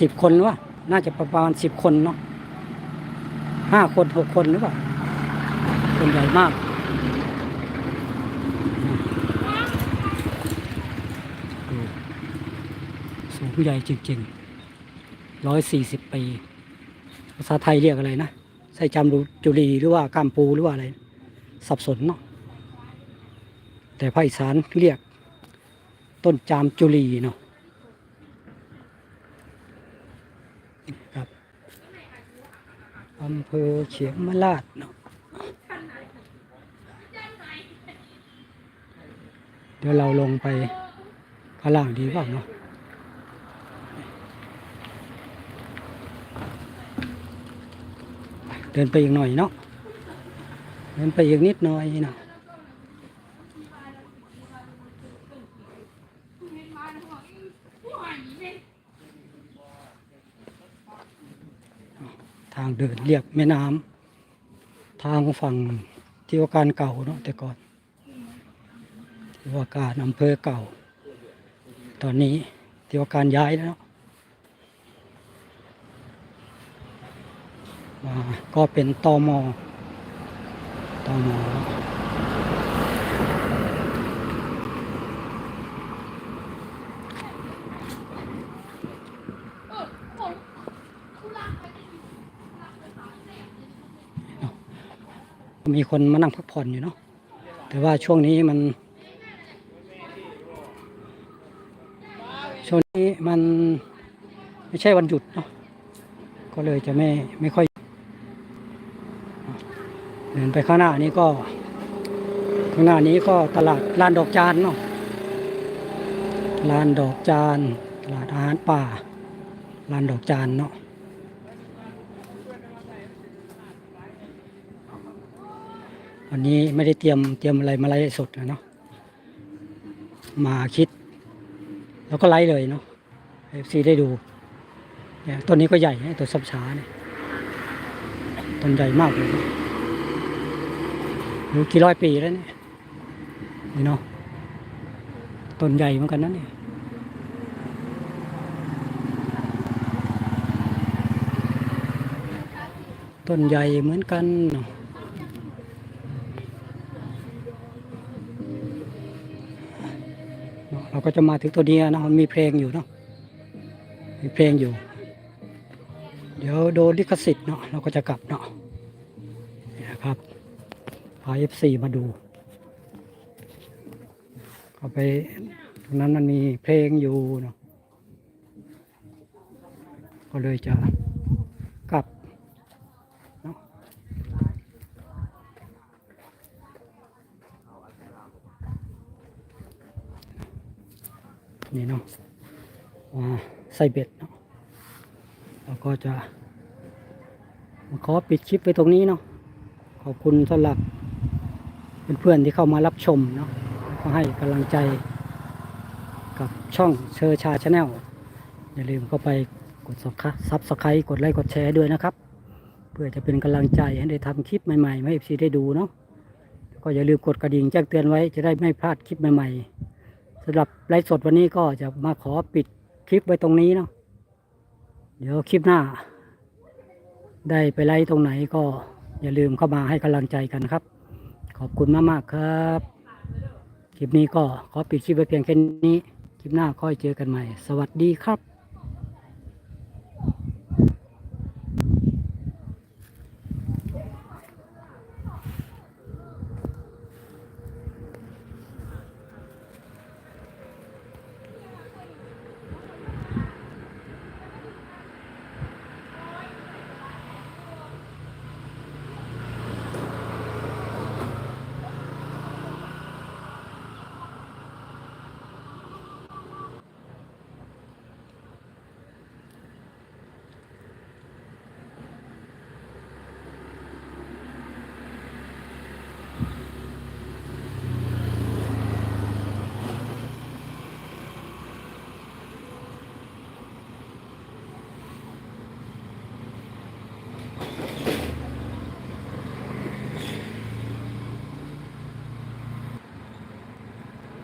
สิบคนหรือว่าน่าจะประมาณสิบคนเนาะห้าคนหกคนหรือเปล่าคนใหญ่มากดูสูงใหญ่จริงๆร้อยสี่สิบปี ภาษาไทยเรียกอะไรนะใส่จำรูจุลีหรือว่ากามปูหรือว่าอะไร สับสนเนาะแต่ภาคอีสานเรียกต้นจามจุลีเนาะครับ อำเภอเฉียงมราดเนาะเดี๋ยวเราลงไปข้างล่างดีเปล่าเนาะเดินไปอีกหน่อยเนาะเดินไปอีกนิดหน่อยเนาะ ทางเดินเรียบแม่น้ำทางฝั่งที่ว่าการเก่าเนาะแต่ก่อนที่ว่าการอำเภอเก่า ตอนนี้ที่ว่าการย้ายแล้วก็เป็นตอมอตอมอ มีคนมานั่งพักผ่อนอยู่เนาะแต่ว่าช่วงนี้มัน ช่วงนี้มันไม่ใช่วันหยุดเนาะก็เลยจะไม่ไม่ค่อยเดินไปข้างหน้านี้ก็ ข้างหน้านี้ก็ตลาดลานดอกจานเนาะลานดอกจานตลาดอาหารป่าลานดอกจานเนาะ วันนี้ไม่ได้เตรียมเตรียมอะไรมาไลฟ์สดนะเนาะมาคิด แล้วก็ไลฟ์เลยเนาะเอฟซีได้ดูเนี่ยต้นนี้ก็ใหญ่นะตัวซับช้าเนี่ยต้นใหญ่มากเลยนะอยู่กี่ร้อยปีแล้วเนี่ยนี่เนาะต้นใหญ่เหมือนกันนะเนี่ยต้นใหญ่เหมือนกันเนาะ เราก็จะมาถึงตัวนี้นะมันมีเพลงอยู่เนาะมีเพลงอยู่ เดี๋ยวโดนลิขสิทธิ์เนาะเราก็จะกลับเนาะนี่นะครับพาเอฟซีมาดูเขาไปตรงนั้นมันมีเพลงอยู่เนาะก็เลยจะกลับเนาะ นี่เนาะใส่เบ็ดเนาะแล้วก็จะมาขอปิดคลิปไปตรงนี้เนาะขอบคุณสำหรับเพื่อนๆที่เข้ามารับชมเนาะก็ให้กำลังใจกับช่องเชอร์ชาชาแนลอย่าลืมเข้าไปกดซับสไครต์กดไลค์กดแชร์ด้วยนะครับ เพื่อจะเป็นกำลังใจให้ได้ทำคลิปใหม่ๆให้เอฟซีได้ดูเนาะก็อย่าลืมกดกระดิ่งแจ้งเตือนไว้จะได้ไม่พลาดคลิปใหม่ๆ สำหรับไลฟ์สดวันนี้ก็จะมาขอปิดคลิปไว้ตรงนี้เนาะเดี๋ยวคลิปหน้า ได้ไปไลฟ์ตรงไหนก็อย่าลืมเข้ามาให้กำลังใจกันครับ ขอบคุณมากๆครับ คลิปนี้ก็ขอปิดคลิปไว้เพียงแค่นี้ คลิปหน้าค่อยเจอกันใหม่ สวัสดีครับ